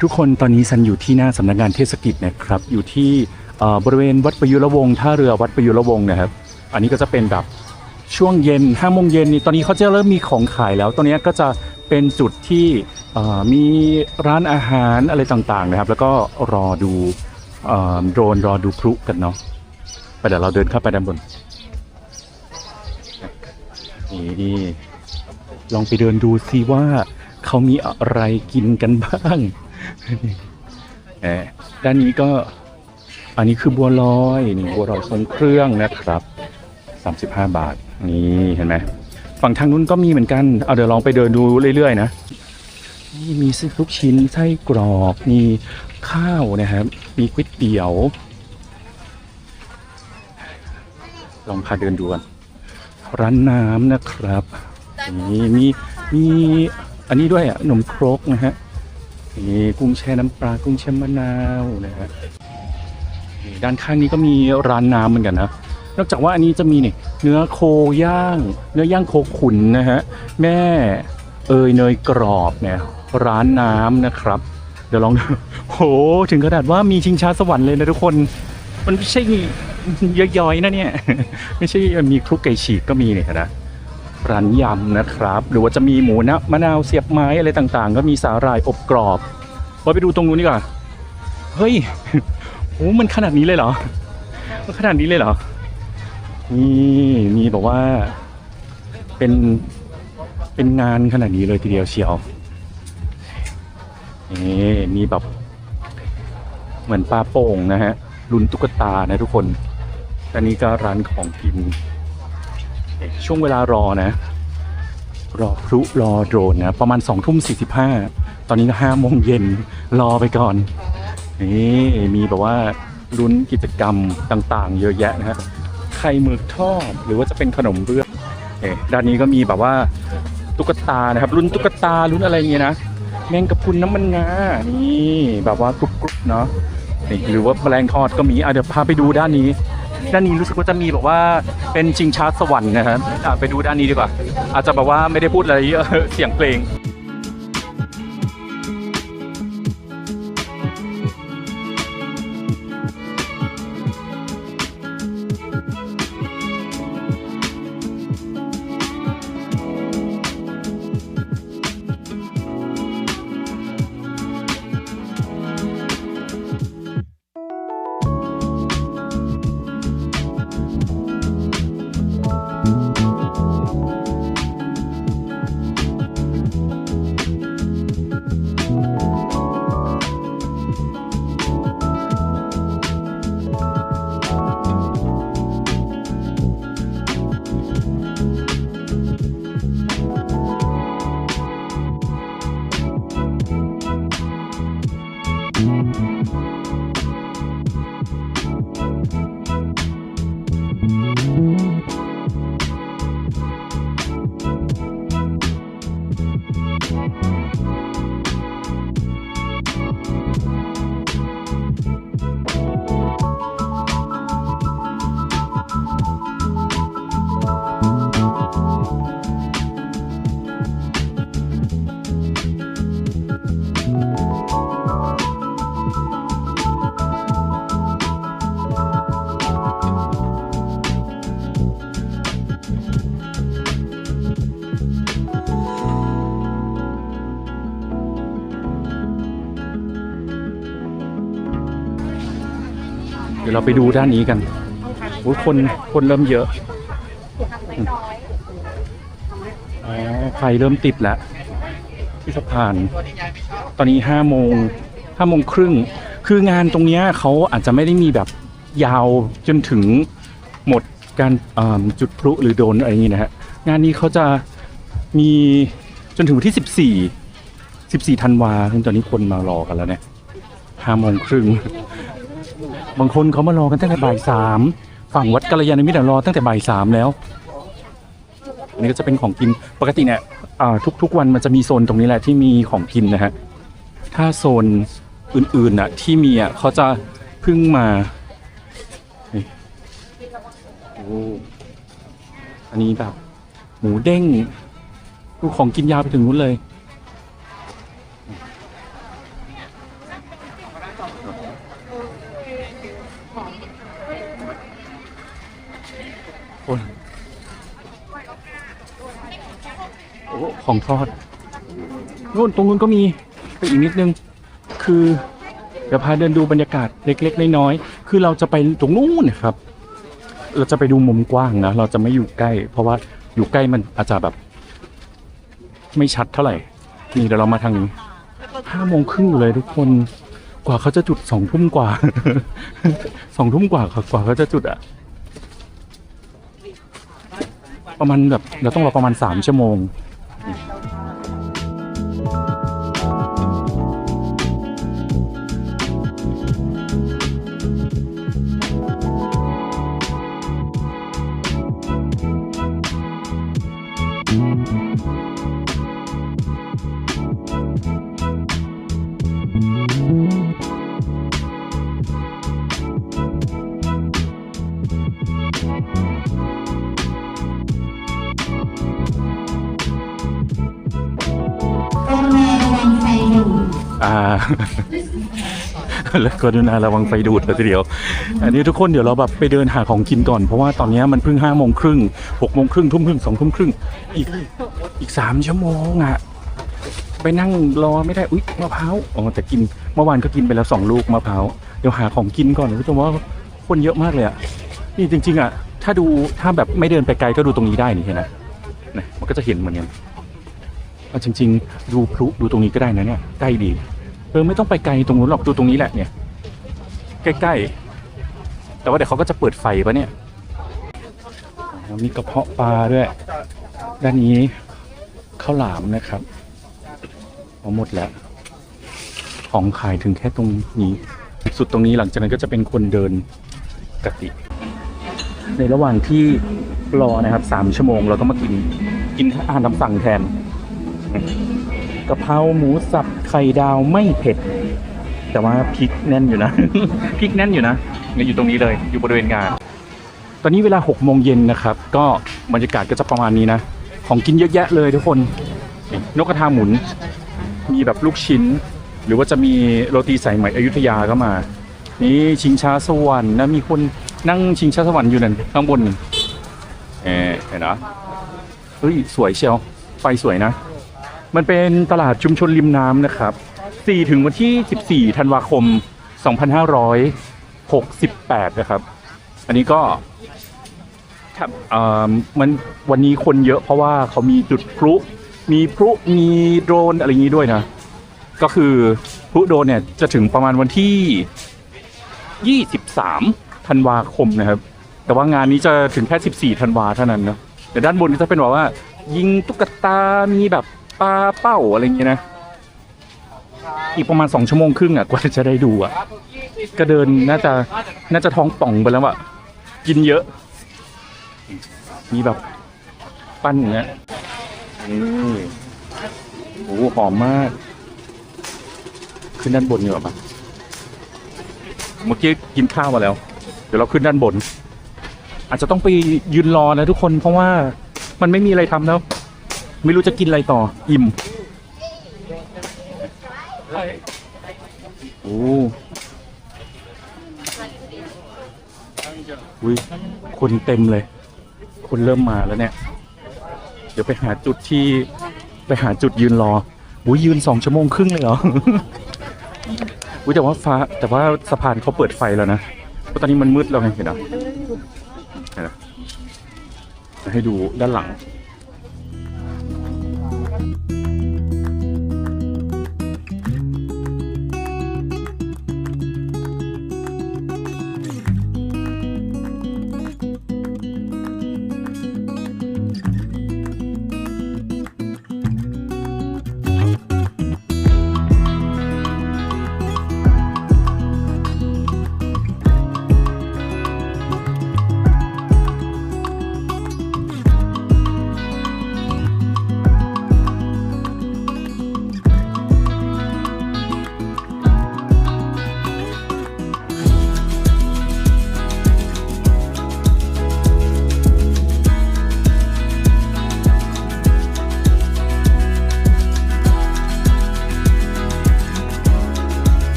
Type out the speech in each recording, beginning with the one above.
ทุกคนตอนนี้ซันอยู่ที่หน้าสำนักงานเทศกิจนะครับ อยู่ที่บริเวณวัดประยุรวงศ์ท่าเรือวัดประยุรวงศ์นะครับ อันนี้ก็จะเป็นแบบช่วงเย็นห้าโมงเย็นนี่ตอนนี้เขาจะเริ่มมีของขายแล้ว ตอนนี้ก็จะเป็นจุดที่มีร้านอาหารอะไรต่างๆนะครับ แล้วก็รอดูโดรนรอดูพลุกันเนาะไปเดี๋ยวเราเดินเข้าไปด้านบนนี่ลองไปเดินดูซิว่าเขามีอะไรกินกันบ้าง ด้านนี้ก็อันนี้คือบัวลอยนี่บัวลอยทรงเครื่องนะครับ 35 บาทนี่เห็นไหมฝั่งทางนู้นก็มีเหมือนกันเอาเดี๋ยวลองไปเดินดูเรื่อยๆนะนี่มีไส้ลูกชิ้นไส้กรอกมีข้าวนะครับ มีก๋วยเตี๋ยว ลองพาเดินดูกันร้านน้ำนะครับนี่มีมีอันนี้ด้วยอะขนมครกนะฮะ นี่กุ้งแช่น้ำปลากุ้งแช่มะนาวนะฮะด้านข้างนี้ก็มีร้านน้ำเหมือนกันนะนอกจากว่าอันนี้จะมีเนี่ยเนื้อโคย่าง เนื้อย่างโคขุนนะฮะแม่เอยเนยกรอบเนี่ยร้านน้ำนะครับ เดี๋ยวลองดูโหถึงขนาดว่ามีชิงช้าสวรรค์เลยนะทุกคน มันไม่ใช่ย่อยๆนะเนี่ย ไม่ใช่มีคลุกไก่ฉีกก็มีเนี่ยนะ ร้านยำนะครับ หรือว่าจะมีหมูนะมะนาวเสียบไม้อะไรต่างๆ ก็มีสาหร่ายอบกรอบไว้ไปดูตรงนู้นดีกว่าเฮ้ยโอ้มันขนาดนี้เลยเหรอมันขนาดนี้เลยเหรอนี่มีแบบว่าเป็นเป็นงานขนาดนี้เลยทีเดียวเชียวนี่มีแบบ เหมือนปลาโป่งนะฮะลุ้นตุ๊กตานะทุกคนอันนี้ก็ร้านของกิน ช่วงเวลารอนะ รอพลุรอโดรนนะ ประมาณ2องทุ่มสีตอนนี้ก็ห้าโมงเย็นรอไปก่อน นี่มีแบบว่าลุ้นกิจกรรมต่างๆ เยอะแยะนะฮะไข่หมึกทอดหรือว่าจะเป็นขนมเบื้องเอ๊ะด้านนี้ก็มีแบบว่าตุ๊กตานะครับลุ้นตุ๊กตาลุ้นอะไรอย่างเงี้ยนะแมงกะพรุนน้ำมันงา นี่แบบว่ากรุบๆเนาะ นี่หรือว่าแมลงทอดก็มีอะเดี๋ยวพาไปดูด้านนี้ ด้านนี้รู้สึกว่าจะมีแบบว่าเป็นชิงช้าสวรรค์นะครับไปดูด้านนี้ดีกว่า อาจจะแบบว่าไม่ได้พูดอะไรเยอะเสียงเพลง เราไปดูด้านนี้กันโอ้คนคนเริ่มเยอะอ๋อไฟเริ่มติดแล้วที่สะพาน ตอนนี้ห้าโมงห้าโมงครึ่ง คืองานตรงเนี้ยเขาอาจจะไม่ได้มีแบบยาวจนถึงหมดการจุดพลุหรือโดนอะไรอย่างนี้นะฮะ งานนี้เขาจะมีจนถึงวันที่สิบสี่สิบสี่ธันวาซึ่งตอนนี้คนมารอกันแล้วเนี่ยห้าโมงครึ่ง บางคนเขามารอกันตั้งแต่บ่ายสามฝั่งวัดกัลยาณมิตรรอตั้งแต่บ่ายสามแล้วอันนี้ก็จะเป็นของกินปกติเนี่ยทุกๆวันมันจะมีโซนตรงนี้แหละที่มีของกินนะฮะถ้าโซนอื่นๆน่ะที่มีอะเขาจะเพิ่งมาอ้อันนี้แบบหมูเด้งดูของกินยาวไปถึงนู้นเลย ของทอดนู่นตรงนู้นก็มีไปอีกนิดนึง คือเดี๋ยวพาเดินดูบรรยากาศเล็ก ๆ น้อยๆคือเราจะไปตรงนู้นนะครับ เราจะไปดูมุมกว้างนะเราจะไม่อยู่ใกล้ เพราะว่าอยู่ใกล้มันอาจจะแบบ ไม่ชัดเท่าไหร่นี่เดี๋ยวเรามาทางนี้ห้าโมงครึ่งอยู่เลยทุกคนกว่าเขาจะจุดสองทุ่มกว่าสองทุ่มกว่าค่ะกว่าเขาจะจุดอะประมาณแบบเราต้องรอประมาณสามชั่วโมง แล้วก็ดูนาระวังไฟดูดเลยทีเดียว อันนี้ทุกคนเดี๋ยวเราแบบไปเดินหาของกินก่อน เพราะว่าตอนนี้มันเพิ่งห้าโมงครึ่งหกโมงครึ่งทุ่มครึ่งสองทุ่มครึ่งอีกอีกสามชั่วโมงอะไปนั่งรอไม่ได้อุ๊ยมะพร้าวอ๋อแต่กินเมื่อวานก็กินไปแล้วสองลูกมะพร้าวเดี๋ยวหาของกินก่อนคุณผู้ชมว่าคนเยอะมากเลยอะนี่จริง ๆอะถ้าดูถ้าแบบไม่เดินไปไกลก็ดูตรงนี้ได้นี่เห็นไหมนะมันก็จะเห็นเหมือนกันเอาจริง ๆ ดูพลุดูตรงนี้ก็ได้นะเนี่ยใกล้ดี เออไม่ต้องไปไกลตรงนู้นหรอกดูตรงนี้แหละเนี่ย ใกล้ๆ แต่ว่าเดี๋ยวเขาก็จะเปิดไฟปะเนี่ยมีกระเพาะปลาด้วย ด้านนี้ข้าวหลามนะครับเอาหมดแล้ว ของขายถึงแค่ตรงนี้ สุดตรงนี้หลังจากนั้นก็จะเป็นคนเดินปกติ ในระหว่างที่รอนะครับสามชั่วโมงเราต้องมากิน กินอาหารตามสั่งแทน กะเพราหมูสับไข่ดาวไม่เผ็ด แต่ว่าพริกแน่นอยู่นะ พริกแน่นอยู่นะเนี่ยอยู่ตรงนี้เลยอยู่บริเวณงาน ตอนนี้เวลา6โมงเย็นนะครับ ก็บรรยากาศก็จะประมาณนี้นะ ของกินเยอะแยะเลยทุกคน นกกระทาหมุน มีแบบลูกชิ้น หรือว่าจะมีโรตีสายไหมอยุธยาก็มา นี่ชิงช้าสวรรค์นะมีคนนั่งชิงช้าสวรรค์อยู่นั่นข้างบนเออเห็นนะเฮ้ยสวยเชียวไฟสวยนะ มันเป็นตลาดชุมชนริมน้ำนะครับ 4 ถึงวันที่ 14 ธันวาคม 2568 นะครับ อันนี้ก็ครับเอ่อมันวันนี้คนเยอะเพราะว่าเขามีจุดพลุ มีพลุ มีโดรนอะไรอย่างนี้ด้วยนะ ก็คือพลุโดรนเนี่ยจะถึงประมาณวันที่ 23 ธันวาคมนะครับ แต่ว่างานนี้จะถึงแค่ 14 ธันวาเท่านั้นเนาะแต่ด้านบนก็จะเป็นแบบว่า ยิงตุ๊กตา มีแบบ ปลาเป้าอะไรอย่างเงี้ยนะ อีกประมาณสองชั่วโมงครึ่งอะกว่าจะได้ดูอะก็เดินน่าจะน่าจะท้องป่องไปแล้วอะกินเยอะ มีแบบปั้นอย่างเงี้ยนี่โอ้โหหอมมาก ขึ้นด้านบนดีกว่าปะเมื่อกี้กินข้าวมาแล้ว เดี๋ยวเราขึ้นด้านบน อาจจะต้องไปยืนรอนะทุกคนเพราะว่ามันไม่มีอะไรทำแล้ว ไม่รู้จะกินอะไรต่อ อิ่ม โอ้อุ้ยคนเต็มเลย คนเริ่มมาแล้วเนี่ย เดี๋ยวไปหาจุดที่ไปหาจุดยืนรออุ้ยยืนสองชั่วโมงครึ่งเลยเหรออุ้ยแต่ว่าฟ้าแต่ว่าสะพานเขาเปิดไฟแล้วนะเพราะตอนนี้มันมืดแล้วไงเห็นไหมเห็นไหมให้ดูด้านหลัง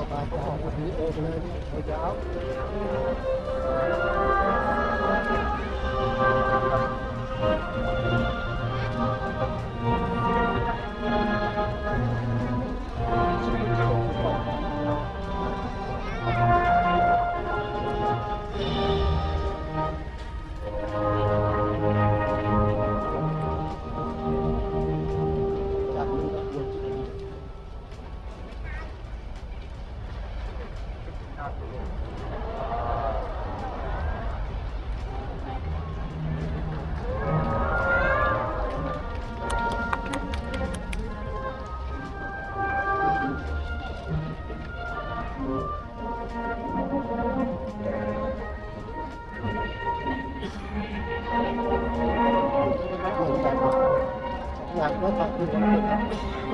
สบายก็ของคนนี้เองเลยนี่เจ้าเ Thank you.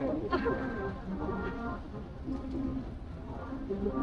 Thank you.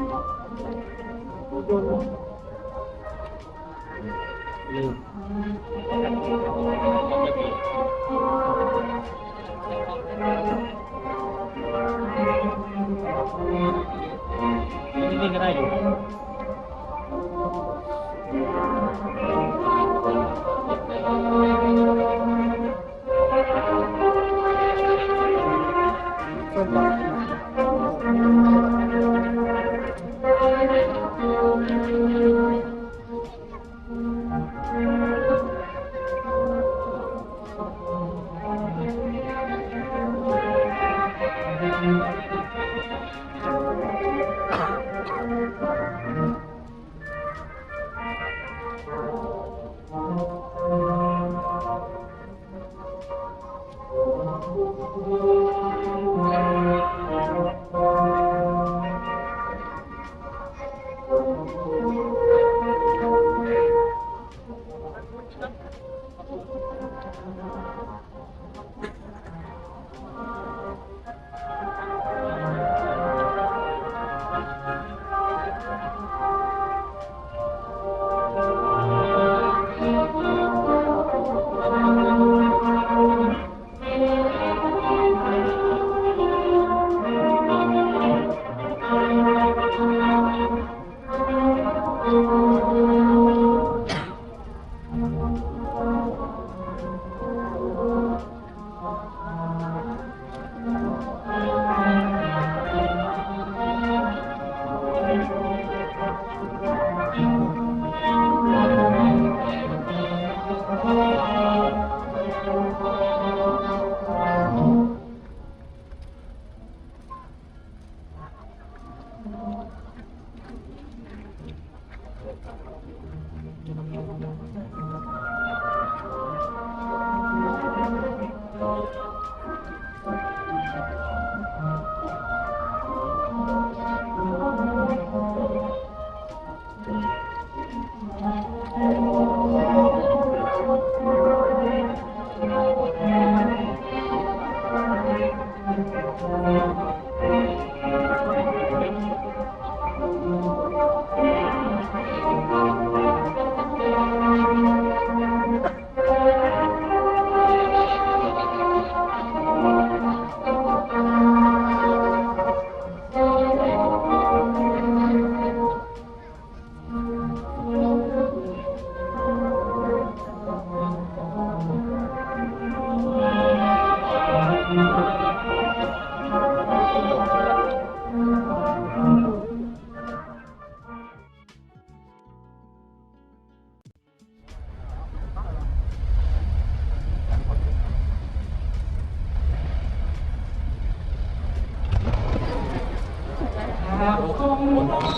นี่ก็ไ中。